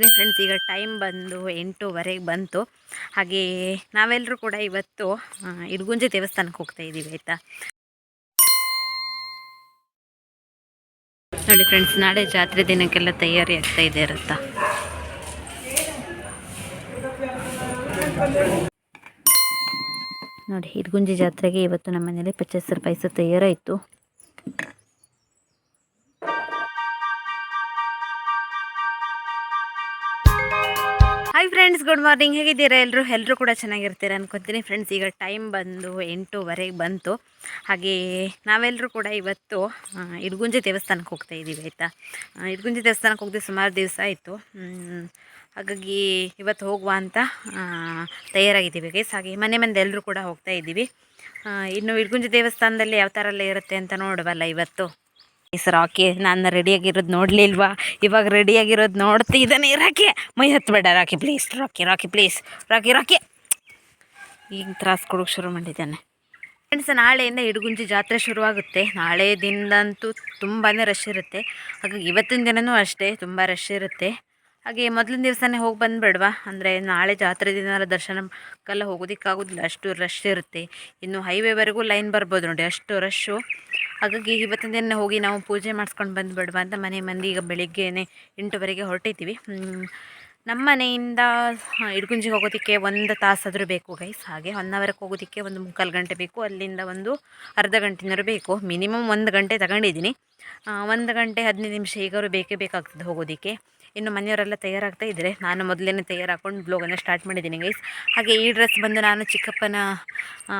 ಅನ್ಕೋತೀನಿ ಫ್ರೆಂಡ್ಸ್ ಈಗ ಟೈಮ್ ಬಂದು ಎಂಟೂವರೆಗೆ ಬಂತು. ಹಾಗೆ ನಾವೆಲ್ಲರೂ ಕೂಡ ಇವತ್ತು ಇಡಗುಂಜಿ ದೇವಸ್ಥಾನಕ್ಕೆ ಹೋಗ್ತಾ ಇದ್ದೀವಿ ಆಯಿತಾ? ನೋಡಿ ಫ್ರೆಂಡ್ಸ್ ನಾಳೆ ಜಾತ್ರೆ ದಿನಕ್ಕೆಲ್ಲ ತಯಾರಿ ಆಗ್ತಾ ಇದೆ, ಇರುತ್ತಾ? ನೋಡಿ ಇಡಗುಂಜಿ ಜಾತ್ರೆಗೆ ಇವತ್ತು ನಮ್ಮ ಮನೇಲಿ ಪಚ್ಚಸ್ರು ಪಾಯಸ ತಯಾರಾಯಿತು. ಫ್ರೆಂಡ್ಸ್ ಗುಡ್ ಮಾರ್ನಿಂಗ್ ಹೇಗಿದ್ದೀರಾ? ಎಲ್ಲರೂ ಎಲ್ಲರೂ ಕೂಡ ಚೆನ್ನಾಗಿರ್ತೀರ ಅನ್ಕೊತೀನಿ. ಫ್ರೆಂಡ್ಸ್ ಈಗ ಟೈಮ್ ಬಂದು ಎಂಟೂವರೆಗೆ ಬಂತು. ಹಾಗೆ ನಾವೆಲ್ಲರೂ ಕೂಡ ಇವತ್ತು ಇಡ್ಗುಂಜಿ ದೇವಸ್ಥಾನಕ್ಕೆ ಹೋಗ್ತಾ ಇದ್ದೀವಿ, ಆಯಿತಾ? ಇಡ್ಗುಂಜಿ ದೇವಸ್ಥಾನಕ್ಕೆ ಹೋಗದೆ ಸುಮಾರು ದಿವಸ ಆಯಿತು. ಹಾಗಾಗಿ ಇವತ್ತು ಹೋಗುವ ಅಂತ ತಯಾರಾಗಿದ್ದೀವಿ ಗೈಸ್ ಹಾಗೆ ಮನೆ ಮಂದಿ ಎಲ್ಲರೂ ಕೂಡ ಹೋಗ್ತಾ ಇದ್ದೀವಿ. ಇನ್ನು ಇಡ್ಗುಂಜಿ ದೇವಸ್ಥಾನದಲ್ಲಿ ಯಾವ ಥರ ಎಲ್ಲ ಇರುತ್ತೆ ಅಂತ ನೋಡುವಲ್ಲ ಇವತ್ತು? ಎಸ್ ರಾಕಿ, ನಾನು ರೆಡಿಯಾಗಿರೋದು ನೋಡಲಿಲ್ವಾ ಇವಾಗ ರೆಡಿಯಾಗಿರೋದು ನೋಡ್ತಿದ್ದಾನೆ ರಾಕಿ. ಮೈ ಹತ್ತಬೇಡ Rocky please Rocky Rocky please Rocky Rocky. ಈಗ ತ್ರಾಸ ಕೊಡೋಕೆ ಶುರು ಮಾಡಿದ್ದಾನೆ. ಫ್ರೆಂಡ್ಸ್ ನಾಳೆಯಿಂದ ಇಡಗುಂಜಿ ಜಾತ್ರೆ ಶುರುವಾಗುತ್ತೆ. ನಾಳೆ ದಿನದಂತೂ ತುಂಬಾ ರಶ್ ಇರುತ್ತೆ. ಹಾಗಾಗಿ ಇವತ್ತಿನ ದಿನವೂ ಅಷ್ಟೇ, ತುಂಬ ರಶ್ ಇರುತ್ತೆ. ಹಾಗೆ ಮೊದಲಿನ ದಿವಸನೇ ಹೋಗಿ ಬಂದುಬಿಡ್ವಾ? ಅಂದರೆ ನಾಳೆ ಜಾತ್ರೆ ದಿನ ದರ್ಶನಕ್ಕೆಲ್ಲ ಹೋಗೋದಕ್ಕಾಗೋದಿಲ್ಲ. ಅಷ್ಟು ರಶ್ ಇರುತ್ತೆ. ಇನ್ನು ಹೈವೇವರೆಗೂ ಲೈನ್ ಬರ್ಬೋದು ನೋಡಿ, ಅಷ್ಟು ರಶ್ಶು ಹಾಗಾಗಿ ಇವತ್ತಿನ ದಿನ ಹೋಗಿ ನಾವು ಪೂಜೆ ಮಾಡಿಸ್ಕೊಂಡು ಬಿಡುವ ಅಂತ ಮನೆ ಮಂದಿ ಈಗ ಬೆಳಿಗ್ಗೆನೆ ಎಂಟುವರೆಗೆ ಹೊರಟಿದ್ದೀವಿ ನಮ್ಮ ಮನೆಯಿಂದ ಇಡ್ಗುಂಜಿಗೆ ಹೋಗೋದಕ್ಕೆ ಒಂದು ತಾಸಾದರೂ ಬೇಕು ಗೈಸ್ ಹಾಗೆ ಒನ್ ಅವರ್ಗೆ ಹೋಗೋದಕ್ಕೆ ಒಂದು ಮುಕ್ಕಾಲು ಗಂಟೆ ಬೇಕು. ಅಲ್ಲಿಂದ ಒಂದು ಅರ್ಧ ಗಂಟೆನಾದ್ರು ಬೇಕು. ಮಿನಿಮಮ್ ಒಂದು ಗಂಟೆ ತಗೊಂಡಿದ್ದೀನಿ. ಒಂದು ಗಂಟೆ ಹದಿನೈದು ನಿಮಿಷ ಈಗಾರು ಬೇಕೇ ಬೇಕಾಗ್ತದೆ ಹೋಗೋದಕ್ಕೆ. ಇನ್ನು ಮನೆಯವರೆಲ್ಲ ತಯಾರಾಗ್ತಾ ಇದ್ದಾರೆ. ನಾನು ಮೊದಲೇ ತಯಾರಾಕೊಂಡು ಬ್ಲೋಗನ್ನು ಸ್ಟಾರ್ಟ್ ಮಾಡಿದ್ದೀನಿ ಗೈಸ್ ಹಾಗೆ ಈ ಡ್ರೆಸ್ ಬಂದು ನಾನು ಚಿಕ್ಕಪ್ಪನ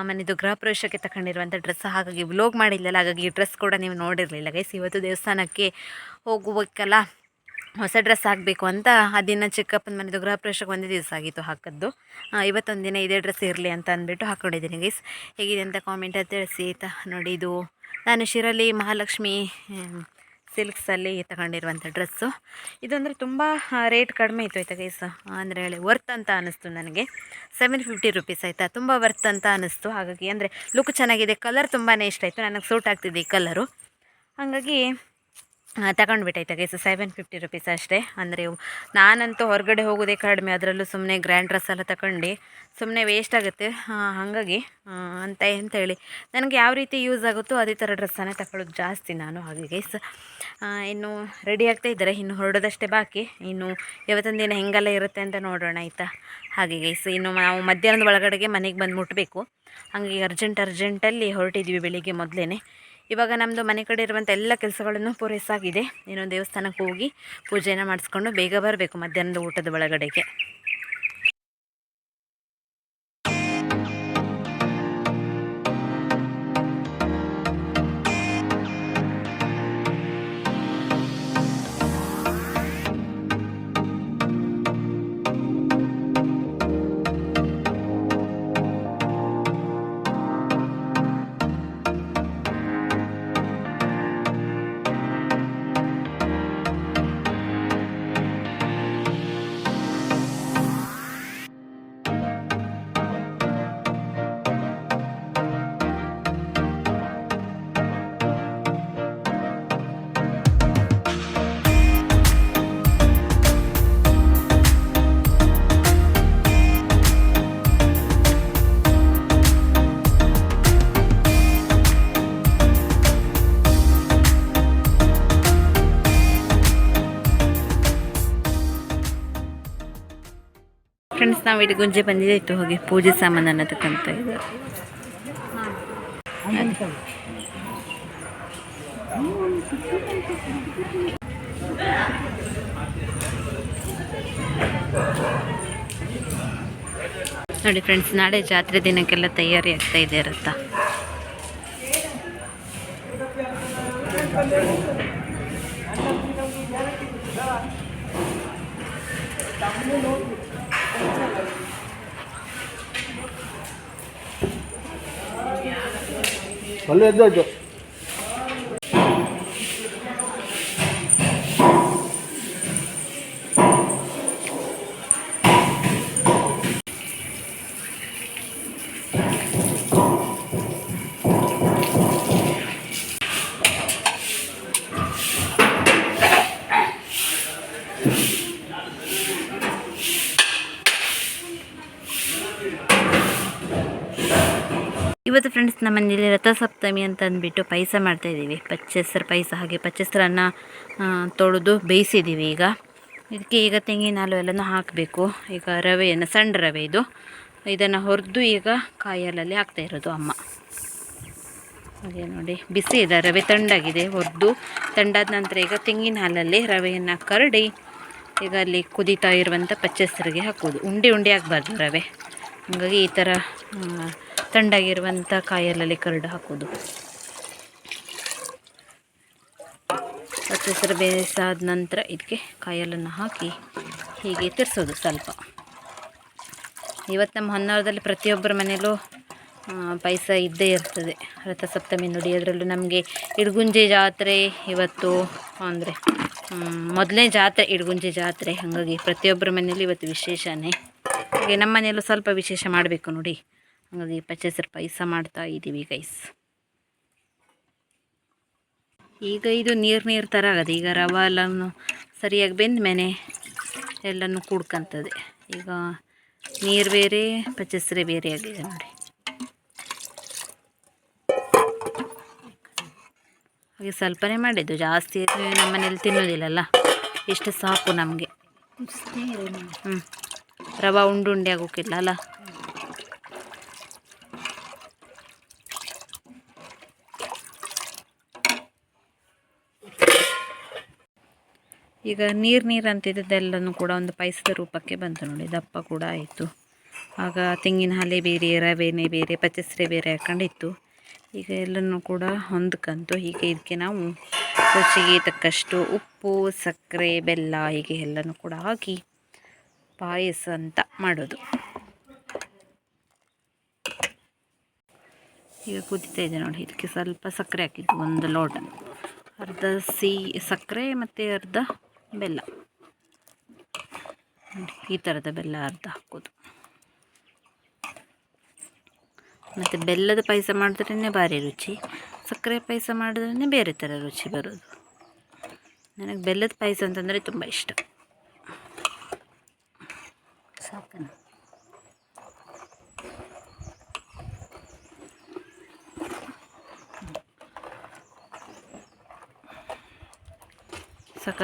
ಮನೆಯದು ಗೃಹ ಪ್ರವೇಶಕ್ಕೆ ತಗೊಂಡಿರುವಂಥ ಡ್ರೆಸ್ ಹಾಗಾಗಿ ಬ್ಲೋಗ್ ಮಾಡಿಲ್ಲಲ್ಲ, ಹಾಗಾಗಿ ಈ ಡ್ರೆಸ್ ಕೂಡ ನೀವು ನೋಡಿರಲಿಲ್ಲ ಗೈಸ್ ಇವತ್ತು ದೇವಸ್ಥಾನಕ್ಕೆ ಹೋಗಬೇಕಲ್ಲ ಹೊಸ ಡ್ರೆಸ್ ಹಾಕಬೇಕು ಅಂತ ಆ ದಿನ ಚಿಕ್ಕಪ್ಪನ ಮನೆದು ಗೃಹ ಪ್ರವೇಶಕ್ಕೆ ಒಂದೇ ದಿವಸ ಆಗಿತ್ತು ಹಾಕದ್ದು. ಇವತ್ತೊಂದು ದಿನ ಇದೇ ಡ್ರೆಸ್ ಇರಲಿ ಅಂತ ಅಂದ್ಬಿಟ್ಟು ಹಾಕ್ಕೊಂಡಿದ್ದೀನಿ ಗೈಸ್ ಹೇಗಿದೆ ಅಂತ ಕಾಮೆಂಟ್ ತಿಳಿಸಿ ಆಯಿತಾ? ನೋಡಿ ಇದು ನಾನು ಶಿರಲಿ ಮಹಾಲಕ್ಷ್ಮಿ ಸಿಲ್ಕ್ಸಲ್ಲಿ ತಗೊಂಡಿರುವಂಥ ಡ್ರೆಸ್ಸು. ಇದಂದರೆ ತುಂಬ ರೇಟ್ ಕಡಿಮೆ ಇತ್ತು ಆಯಿತಾ ಗೈಸ್ ಅಂದರೆ ಹೇಳಿ ವರ್ತ್ ಅಂತ ಅನ್ನಿಸ್ತು ನನಗೆ. ಸೆವೆನ್ ಫಿಫ್ಟಿ ರುಪೀಸ್ ಆಯಿತಾ, ತುಂಬ ವರ್ತ್ ಅಂತ ಅನ್ನಿಸ್ತು ಹಾಗಾಗಿ ಅಂದರೆ ಲುಕ್ ಚೆನ್ನಾಗಿದೆ ಕಲರ್ ತುಂಬಾ ಇಷ್ಟ ಆಯಿತು. ನನಗೆ ಸೂಟ್ ಆಗ್ತಿದೆ ಈ ಕಲರು ಹಾಗಾಗಿ ತಗೊಂಡ್ಬಿಟ್ಟೈತೆ ಗೈಸ್ ಸೆವೆನ್ ಫಿಫ್ಟಿ ರುಪೀಸ್ ಅಷ್ಟೇ. ಅಂದರೆ ನಾನಂತೂ ಹೊರಗಡೆ ಹೋಗೋದೇ ಕಡಿಮೆ, ಅದರಲ್ಲೂ ಸುಮ್ಮನೆ ಗ್ರ್ಯಾಂಡ್ ಡ್ರೆಸ್ ಎಲ್ಲ ತಗೊಂಡು ಸುಮ್ಮನೆ ವೇಸ್ಟ್ ಆಗುತ್ತೆ. ಹಾಗಾಗಿ ಅಂತ ಅಂತ ಹೇಳಿ. ನನಗೆ ಯಾವ ರೀತಿ ಯೂಸ್ ಆಗುತ್ತೋ ಅದೇ ಥರ ಡ್ರೆಸ್ಸನ್ನೇ ತಗೊಳ್ಳೋದು ಜಾಸ್ತಿ ನಾನು ಹಾಗೆ ಗೈಸ್ ಇನ್ನು ರೆಡಿ ಆಗ್ತಾ ಇದ್ದಾರೆ, ಇನ್ನು ಹೊರಡೋದಷ್ಟೇ ಬಾಕಿ. ಇನ್ನು ಇವತ್ತಿನ ದಿನ ಹೆಂಗೆಲ್ಲ ಇರುತ್ತೆ ಅಂತ ನೋಡೋಣ ಆಯಿತಾ? ಹಾಗೆ ಗೈಸ್ ಇನ್ನು ನಾವು ಮಧ್ಯಾಹ್ನದ ಒಳಗಡೆಗೆ ಮನೆಗೆ ಬಂದು ಮುಟ್ಟಬೇಕು ಹಾಗಾಗಿ ಅರ್ಜೆಂಟ್ ಅರ್ಜೆಂಟಲ್ಲಿ ಹೊರಟಿದ್ವಿ ಬೆಳಿಗ್ಗೆ ಮೊದಲೇ ಇವಾಗ ನಮ್ಮದು ಮನೆ ಕಡೆ ಇರುವಂಥ ಎಲ್ಲ ಕೆಲಸಗಳನ್ನು ಪೂರೈಸಾಗಿದೆ. ಇನ್ನೊಂದು ದೇವಸ್ಥಾನಕ್ಕೆ ಹೋಗಿ ಪೂಜೆನ ಮಾಡಿಸ್ಕೊಂಡು ಬೇಗ ಬರಬೇಕು ಮಧ್ಯಾಹ್ನದ ಊಟದ ಒಳಗಡೆಗೆ. ನಾವು ಇಡೀ ಗುಂಜೆ ಬಂದಿದ್ದಾಯಿತು ಹೋಗಿ ಪೂಜೆ ಸಾಮಾನನ್ನು ತಕ್ಕಂತ ಇದ್ದಾರೆ ನೋಡಿ ಫ್ರೆಂಡ್ಸ್ ನಾಳೆ ಜಾತ್ರೆ ದಿನಕ್ಕೆಲ್ಲ ತಯಾರಿ ಆಗ್ತಾ ಇದೆ ರಥ ભલે દેજો Thank you. ಇವತ್ತು ಫ್ರೆಂಡ್ಸ್ ನಮ್ಮ ಮನೇಲಿ ರಥಸಪ್ತಮಿ ಅಂತ ಅಂದ್ಬಿಟ್ಟು ಪಾಯಸ ಮಾಡ್ತಾಯಿದ್ದೀವಿ ಪಚ್ಚೆಸರು ಪಾಯಸ ಹಾಗೆ ಪಚ್ಚೆಸರನ್ನು ತೊಳೆದು ಬೇಯಿಸಿದ್ದೀವಿ ಈಗ. ಇದಕ್ಕೆ ಈಗ ತೆಂಗಿನ ಹಾಲು ಎಲ್ಲನೂ ಹಾಕಬೇಕು. ಈಗ ರವೆಯನ್ನು, ಸಣ್ಣ ರವೆ ಇದು. ಇದನ್ನು ಹುರಿದು ಈಗ ಕಾಯಲಲ್ಲಿ ಹಾಕ್ತಾ ಇರೋದು ಅಮ್ಮ. ಹಾಗೆ ನೋಡಿ, ಬಿಸಿ ಇದೆ, ರವೆ ತಂಡಾಗಿದೆ, ಹುರಿದು. ತಂಡಾದ ನಂತರ ಈಗ ತೆಂಗಿನ ಹಾಲಲ್ಲಿ ರವೆಯನ್ನು ಕರಡಿ, ಈಗ ಅಲ್ಲಿ ಕುದೀತಾ ಇರುವಂಥ ಪಚ್ಚೆಸರಿಗೆ ಹಾಕೋದು ಉಂಡೆ ಉಂಡೆ ಆಗಬಾರ್ದು ರವೆ. ಹಾಗಾಗಿ ಈ ಥರ ತಣ್ಣಗಿರುವಂಥ ಕಾಯಲ್ಲಲ್ಲಿ ಕರಡು ಹಾಕೋದು ಹೆಸರು ಬೇಯಿಸಾದ ನಂತರ ಇದಕ್ಕೆ ಕಾಯಲನ್ನು ಹಾಕಿ ಹೀಗೆ ತಿರ್ಸೋದು ಸ್ವಲ್ಪ. ಇವತ್ತು ನಮ್ಮ ಹೊನ್ನಾವರದಲ್ಲಿ ಪ್ರತಿಯೊಬ್ಬರ ಮನೆಯಲ್ಲೂ ಪಾಯಸ ಇದ್ದೇ ಇರ್ತದೆ. ರಥಸಪ್ತಮಿ ನುಡಿ ಅದರಲ್ಲೂ ನಮಗೆ ಇಡಗುಂಜಿ ಜಾತ್ರೆ ಇವತ್ತು, ಅಂದರೆ ಮೊದಲನೇ ಜಾತ್ರೆ ಇಡಗುಂಜೆ ಜಾತ್ರೆ. ಹಾಗಾಗಿ ಪ್ರತಿಯೊಬ್ಬರ ಮನೆಯಲ್ಲೂ ಇವತ್ತು ವಿಶೇಷನೇ. ಹಾಗೆ ನಮ್ಮ ಮನೆಯಲ್ಲೂ ಸ್ವಲ್ಪ ವಿಶೇಷ ಮಾಡಬೇಕು ನೋಡಿ. ಹಾಗಾಗಿ ಪಚ್ಚೆಸರು ಪಾಯಸ ಮಾಡ್ತಾ ಇದ್ದೀವಿ ಗೈಸ್ ಈಗ ಇದು ನೀರು ನೀರು ಥರ ಆಗದೆ ಈಗ ರವೆ ಎಲ್ಲನೂ ಸರಿಯಾಗಿ ಬೆಂದ ಮೇಲೆ ಎಲ್ಲನೂ ಕುಡ್ಕಂತದೆ. ಈಗ ನೀರು ಬೇರೆ ಪಚ್ಚೆಸರೆ ಬೇರೆ ಆಗಿದೆ ನೋಡಿ. ಹಾಗೆ ಸ್ವಲ್ಪನೇ ಮಾಡಿದ್ದು. ಜಾಸ್ತಿ ನಮ್ಮ ಮನೇಲಿ ತಿನ್ನೋದಿಲ್ಲಲ್ಲ? ಎಷ್ಟು ಸಾಕು ನಮಗೆ. ಹ್ಞೂ ರವೆ ಉಂಡು ಉಂಡೆ ಆಗೋಕ್ಕಿಲ್ಲ ಅಲ್ಲ? ಈಗ ನೀರು ನೀರು ಅಂತಿದ್ದೆಲ್ಲನೂ ಕೂಡ ಒಂದು ಪಾಯಸದ ರೂಪಕ್ಕೆ ಬಂತು ನೋಡಿ, ದಪ್ಪ ಕೂಡ ಆಯಿತು. ಆಗ ತೆಂಗಿನ ಹಾಲೆ ಬೇರೆ, ರವೆನೇ ಬೇರೆ ಪಚಸ್ರೆ ಬೇರೆ ಹಾಕೊಂಡಿತ್ತು. ಈಗ ಎಲ್ಲನೂ ಕೂಡ ಹೊಂದ್ಕಂತು ಹೀಗೆ ಇದಕ್ಕೆ ನಾವು ರುಚಿಗೆ ತಕ್ಕಷ್ಟು ಉಪ್ಪು, ಸಕ್ಕರೆ, ಬೆಲ್ಲ, ಹೀಗೆ ಎಲ್ಲನೂ ಕೂಡ ಹಾಕಿ ಪಾಯಸ ಅಂತ ಮಾಡೋದು. ಈಗ ಕುದೀತಾ ಇದೆ ನೋಡಿ, ಇದಕ್ಕೆ ಸ್ವಲ್ಪ ಸಕ್ಕರೆ ಹಾಕಿದ್ದು, ಒಂದು ಲೋಟ. ಅರ್ಧ ಸಿಹಿ, ಸಕ್ಕರೆ ಮತ್ತು ಅರ್ಧ ಬೆಲ್ಲ. ಈ ಥರದ ಬೆಲ್ಲ ಅರ್ಧ ಹಾಕೋದು. ಮತ್ತು ಬೆಲ್ಲದ ಪಾಯಸ ಮಾಡಿದ್ರೇ ಭಾರಿ ರುಚಿ, ಸಕ್ಕರೆ ಪಾಯಸ ಮಾಡಿದ್ರೇ ಬೇರೆ ಥರ ರುಚಿ ಬರೋದು. ನನಗೆ ಬೆಲ್ಲದ ಪಾಯಸ ಅಂತಂದರೆ ತುಂಬ ಇಷ್ಟ. ಸಾಕನ? ಸಾಕ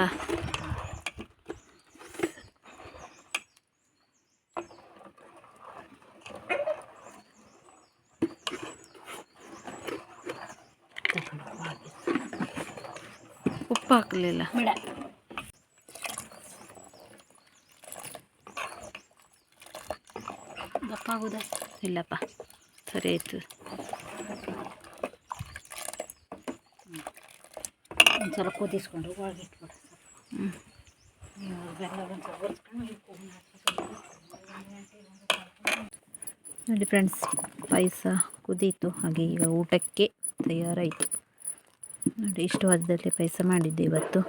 ಉಪ್ಪು ಹಾಕಲಿಲ್ಲ ಬೇಡ. ದಪ್ಪ ಆಗುದ? ಇಲ್ಲಪ್ಪ ಸರಿ ಆಯಿತು. ಒಂದ್ಸಲ ಕುದಿಸ್ಕೊಂಡು ಒಳಗೆ ಇಟ್ಬಿಡು. ಹ್ಞೂ ನೋಡಿ ಫ್ರೆಂಡ್ಸ್ ಪಾಯಸ ಕುದೀತು ಹಾಗೆ ಈಗ ಊಟಕ್ಕೆ ತಯಾರಾಯಿತು. ನೋಡಿ ಇಷ್ಟು ಅದರಲ್ಲಿ ಪಾಯಸ ಮಾಡಿದ್ದೆ ಇವತ್ತು.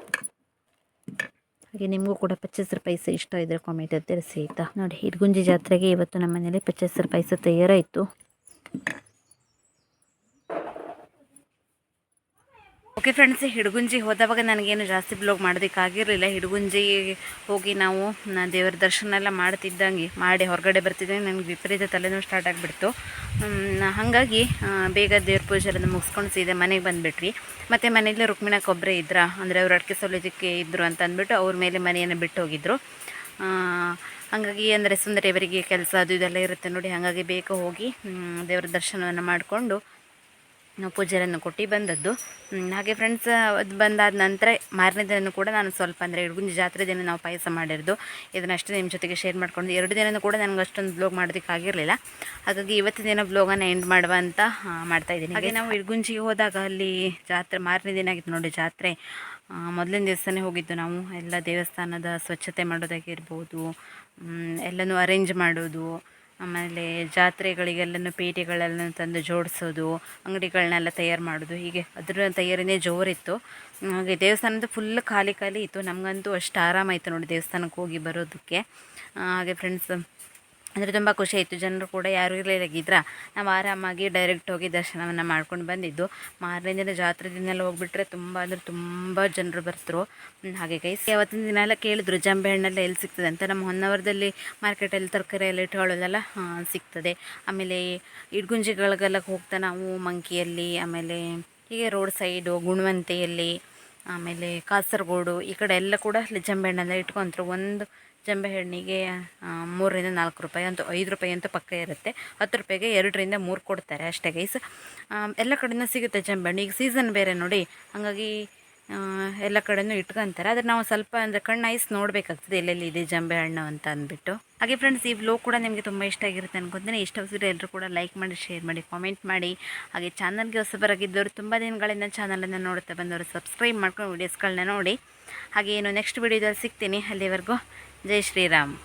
ಹಾಗೆ ನಿಮಗೂ ಕೂಡ ಪಚ್ಚಸರ ಪಾಯಸ ಇಷ್ಟ ಇದ್ದರೆ ಕಾಮೆಂಟಲ್ಲಿ ತಿಳಿಸಿ ಆಯಿತಾ? ನೋಡಿ ಹಿಡ್ಗುಂಜಿ ಜಾತ್ರೆಗೆ ಇವತ್ತು ನಮ್ಮ ಮನೇಲಿ ಪಚ್ಚಸರ ಪಾಯಸ ತಯಾರಾಯಿತು. ಓಕೆ ಫ್ರೆಂಡ್ಸ್ ಹಿಡಗುಂಜಿ ಹೋದವಾಗ ನನಗೇನು ಜಾಸ್ತಿ ಬ್ಲಾಗ್ ಮಾಡೋದಕ್ಕಾಗಿರಲಿಲ್ಲ. ಹಿಡಗುಂಜಿ ಹೋಗಿ ನಾವು ದೇವರ ದರ್ಶನ ಎಲ್ಲ ಮಾಡ್ತಿದ್ದಂಗೆ ಮಾಡಿ ಹೊರಗಡೆ ಬರ್ತಿದ್ದಂಗೆ ನನಗೆ ವಿಪರೀತ ತಲೆನೋವು ಸ್ಟಾರ್ಟ್ ಆಗಿಬಿಡ್ತು. ಹಾಗಾಗಿ ಬೇಗ ದೇವ್ರ ಪೂಜೆ ಎಲ್ಲ ಮುಗಿಸ್ಕೊಂಡು ಸೀದೆ ಮನೆಗೆ ಬಂದುಬಿಟ್ರಿ ಮತ್ತು ಮನೆಯಲ್ಲೇ ರುಕ್ಮಿಣಕ್ಕೆ ಒಬ್ಬರೇ ಇದ್ರ ಅಂದರೆ ಅವ್ರು ಅಡಿಕೆ ಸೌಲಭ್ಯಕ್ಕೆ ಇದ್ದರು ಅಂತ ಅಂದ್ಬಿಟ್ಟು ಅವ್ರ ಮೇಲೆ ಮನೆಯನ್ನು ಬಿಟ್ಟು ಹೋಗಿದ್ರು. ಆ, ಹಾಗಾಗಿ ಅಂದರೆ ಸುಂದರಿಯವರಿಗೆ ಕೆಲಸ ಅದು ಇದೆಲ್ಲ ಇರುತ್ತೆ ನೋಡಿ ಹಾಗಾಗಿ ಬೇಗ ಹೋಗಿ ದೇವರ ದರ್ಶನವನ್ನು ಮಾಡಿಕೊಂಡು ನಾವು ಪೂಜೆಯನ್ನು ಕೊಟ್ಟು ಬಂದದ್ದು. ಹಾಗೆ ಫ್ರೆಂಡ್ಸ್ ಅದು ಬಂದಾದ ನಂತರ ಮಾರನೇ ದಿನ ಕೂಡ ನಾನು ಸ್ವಲ್ಪ ಅಂದರೆ ಇಡಗುಂಜಿ ಜಾತ್ರೆ ದಿನ ನಾವು ಪಾಯಸ ಮಾಡಿರೋದು. ಇದನ್ನು ಅಷ್ಟೇ ನಿಮ್ಮ ಜೊತೆಗೆ ಶೇರ್ ಮಾಡ್ಕೊಂಡು ಎರಡು ದಿನನೂ ಕೂಡ ನನಗೆ ಅಷ್ಟೊಂದು ಬ್ಲಾಗ್ ಮಾಡೋದಕ್ಕಾಗಿರಲಿಲ್ಲ ಹಾಗಾಗಿ ಇವತ್ತಿನ ದಿನ ಬ್ಲೋಗನ್ನು ಎಂಡ್ ಮಾಡುವ ಅಂತ ಮಾಡ್ತಾ ಇದ್ದೀನಿ. ಹಾಗೆ ನಾವು ಇಡಗುಂಜಿಗೆ ಹೋದಾಗ ಅಲ್ಲಿ ಜಾತ್ರೆ, ಮಾರನೇ ದಿನ ಆಗಿತ್ತು ನೋಡಿ ಜಾತ್ರೆ. ಮೊದಲಿನ ದಿವಸನೇ ಹೋಗಿದ್ದು ನಾವು. ಎಲ್ಲ ದೇವಸ್ಥಾನದ ಸ್ವಚ್ಛತೆ ಮಾಡೋದಾಗಿರ್ಬೋದು ಎಲ್ಲನೂ ಅರೇಂಜ್ ಮಾಡೋದು. ಆಮೇಲೆ ಜಾತ್ರೆಗಳಿಗೆಲ್ಲನೂ ಪೇಟೆಗಳೆಲ್ಲ ತಂದು ಜೋಡಿಸೋದು, ಅಂಗಡಿಗಳನ್ನೆಲ್ಲ ತಯಾರು ಮಾಡೋದು, ಹೀಗೆ ಅದರ ತಯಾರಿನೇ ಜೋರಿತ್ತು. ಹಾಗೆ ದೇವಸ್ಥಾನದ ಫುಲ್ ಖಾಲಿ ಖಾಲಿ ಇತ್ತು. ನಮಗಂತೂ ಅಷ್ಟು ಆರಾಮಾಯಿತು ನೋಡಿ ದೇವಸ್ಥಾನಕ್ಕೆ ಹೋಗಿ ಬರೋದಕ್ಕೆ. ಹಾಗೆ ಫ್ರೆಂಡ್ಸ್ ಅಂದರೆ ತುಂಬ ಖುಷಿ ಆಯಿತು. ಜನರು ಕೂಡ ಯಾರು ಇರಲಿಲ್ಲಾಗಿದ್ರ ನಾವು ಆರಾಮಾಗಿ ಡೈರೆಕ್ಟ್ ಹೋಗಿ ದರ್ಶನವನ್ನು ಮಾಡ್ಕೊಂಡು ಬಂದಿದ್ದು. ಮಾರನೇ ದಿನ ಜಾತ್ರೆ ದಿನ ಎಲ್ಲ ಹೋಗ್ಬಿಟ್ರೆ ತುಂಬ, ಅಂದರೆ ತುಂಬ ಜನರು ಬರ್ತರು ಹಾಗೆ ಕೈ ಅವತ್ತಿನ ದಿನ ಎಲ್ಲ ಕೇಳಿದ್ರು ಜಂಬೆ ಹಣ್ಣೆಲ್ಲ ಎಲ್ಲಿ ಸಿಗ್ತದೆ ಅಂತ. ನಮ್ಮ ಹೊನ್ನವರದಲ್ಲಿ ಮಾರ್ಕೆಟಲ್ಲಿ ತರಕಾರಿ ಎಲ್ಲ ಇಟ್ಕೊಳ್ಳೋದೆಲ್ಲ ಸಿಗ್ತದೆ. ಆಮೇಲೆ ಇಡ್ಗುಂಜಿಗಳಿಗೆಲ್ಲ ಹೋಗ್ತಾ ನಾವು ಮಂಕಿಯಲ್ಲಿ, ಆಮೇಲೆ ಹೀಗೆ ರೋಡ್ ಸೈಡು ಗುಣವಂತೆಯಲ್ಲಿ, ಆಮೇಲೆ ಕಾಸರಗೋಡು ಈ ಕಡೆ ಎಲ್ಲ ಕೂಡ ಜಂಬೆ ಹಣ್ಣೆಲ್ಲ ಇಟ್ಕೊಂತರು ಒಂದು ಜಂಬೆ ಹಣ್ಣಿಗೆ ಮೂರರಿಂದ ನಾಲ್ಕು ರೂಪಾಯಿ ಅಂತೂ, ಐದು ರೂಪಾಯಿ ಅಂತೂ ಪಕ್ಕ ಇರುತ್ತೆ. ಹತ್ತು ರೂಪಾಯಿಗೆ ಎರಡರಿಂದ ಮೂರು ಕೊಡ್ತಾರೆ ಅಷ್ಟೇ ಗೈಸ್ ಎಲ್ಲ ಕಡೆಯೂ ಸಿಗುತ್ತೆ ಜಂಬೆ ಹಣ್ಣು ಈಗ ಸೀಸನ್ ಬೇರೆ ನೋಡಿ, ಹಾಗಾಗಿ ಎಲ್ಲ ಕಡೆಯೂ ಇಟ್ಕೊಂತಾರೆ. ಆದರೆ ನಾವು ಸ್ವಲ್ಪ ಅಂದರೆ ಕಣ್ಣು ಐಸ್ ನೋಡಬೇಕಾಗ್ತದೆ, ಎಲ್ಲೆಲ್ಲಿ ಇದೆ ಜಂಬೆ ಹಣ್ಣು ಅಂತ ಅಂದ್ಬಿಟ್ಟು. ಹಾಗೆ ಫ್ರೆಂಡ್ಸ್ ಈ ವ್ಲೋಗ್ ಕೂಡ ನಿಮಗೆ ತುಂಬ ಇಷ್ಟ ಆಗಿರುತ್ತೆ ಅನ್ಕೊತೀನಿ. ಇಷ್ಟ ಆಗಿದ್ರೆ ಎಲ್ಲರೂ ಕೂಡ ಲೈಕ್ ಮಾಡಿ ಶೇರ್ ಮಾಡಿ ಕಾಮೆಂಟ್ ಮಾಡಿ. ಹಾಗೆ ಚಾನಲ್ಗೆ ಹೊಸಬರಾಗಿದ್ದವರು ತುಂಬ ದಿನಗಳಿಂದ ಚಾನಲನ್ನು ನೋಡ್ತಾ ಬಂದವರು ಸಬ್ಸ್ಕ್ರೈಬ್ ಮಾಡ್ಕೊಂಡು ವೀಡಿಯೋಸ್ಗಳನ್ನ ನೋಡಿ. ಹಾಗೆ ಏನು ನೆಕ್ಸ್ಟ್ ವೀಡಿಯೋದಲ್ಲಿ ಸಿಗ್ತೀನಿ ಅಲ್ಲಿವರೆಗೂ. జై శ్రీరామ్.